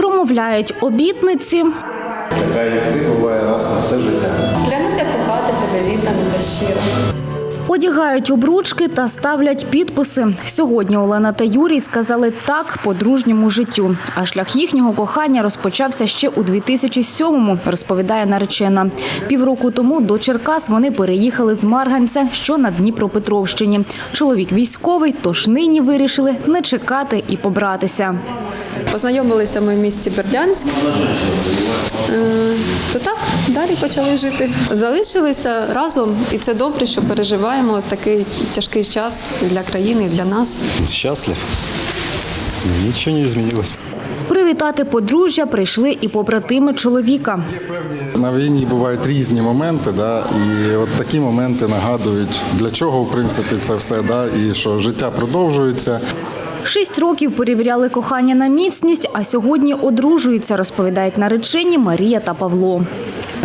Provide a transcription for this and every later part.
Промовляють обітниці, Така як ти буває раз на все життя. Клянуся кохати тебе віддано та щиро. одягають обручки та ставлять підписи. Сьогодні Олена та Юрій сказали так подружньому життю. А шлях їхнього кохання розпочався ще у 2007-му, розповідає наречена. Півроку тому до Черкас вони переїхали з Марганця, що на Дніпропетровщині. Чоловік військовий, тож нині вирішили не чекати і побратися. Познайомилися ми в місті Бердянськ. Е, То так, далі почали жити. Залишилися разом, і це добре, що переживаємо такий тяжкий час для країни, для нас. Счастлив. Нічого не змінилось. Привітати подружжя прийшли і побратими чоловіка. На війні бувають різні моменти, да, і от такі моменти нагадують, для чого в принципі це все, да, і що життя продовжується. Шість років перевіряли кохання на міцність, а сьогодні одружуються, розповідають наречені Марія та Павло.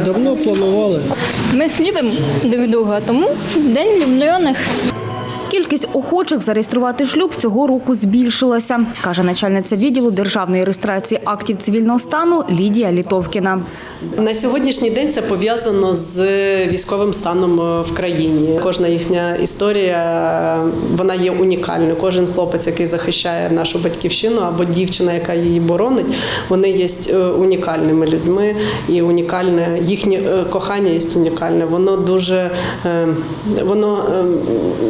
Давно планували. Ми слідимо друг друга, тому день влюблених. Кількість охочих зареєструвати шлюб цього року збільшилася, каже начальниця відділу державної реєстрації актів цивільного стану Лідія Літовкіна. На сьогоднішній день це пов'язано з військовим станом е, в країні. Кожна їхня історія е, вона є унікальною. Кожен хлопець, який захищає нашу батьківщину, або дівчина, яка її боронить, вони є е, унікальними людьми, і унікальне їхнє кохання є унікальне. Воно дуже воно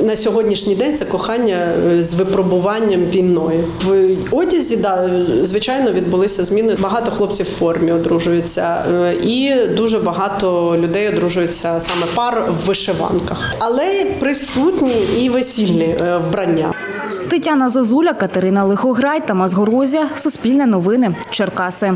на сьогоднішній день це кохання е, з випробуванням війною. В одязі, да, звичайно, відбулися зміни. Багато хлопців в формі одружуються, е, і дуже багато людей одружуються саме пар в вишиванках, але присутні і весільні е, вбрання. Тетяна Зозуля, Катерина Лихограй та Мазгорозія. Суспільне новини. Черкаси.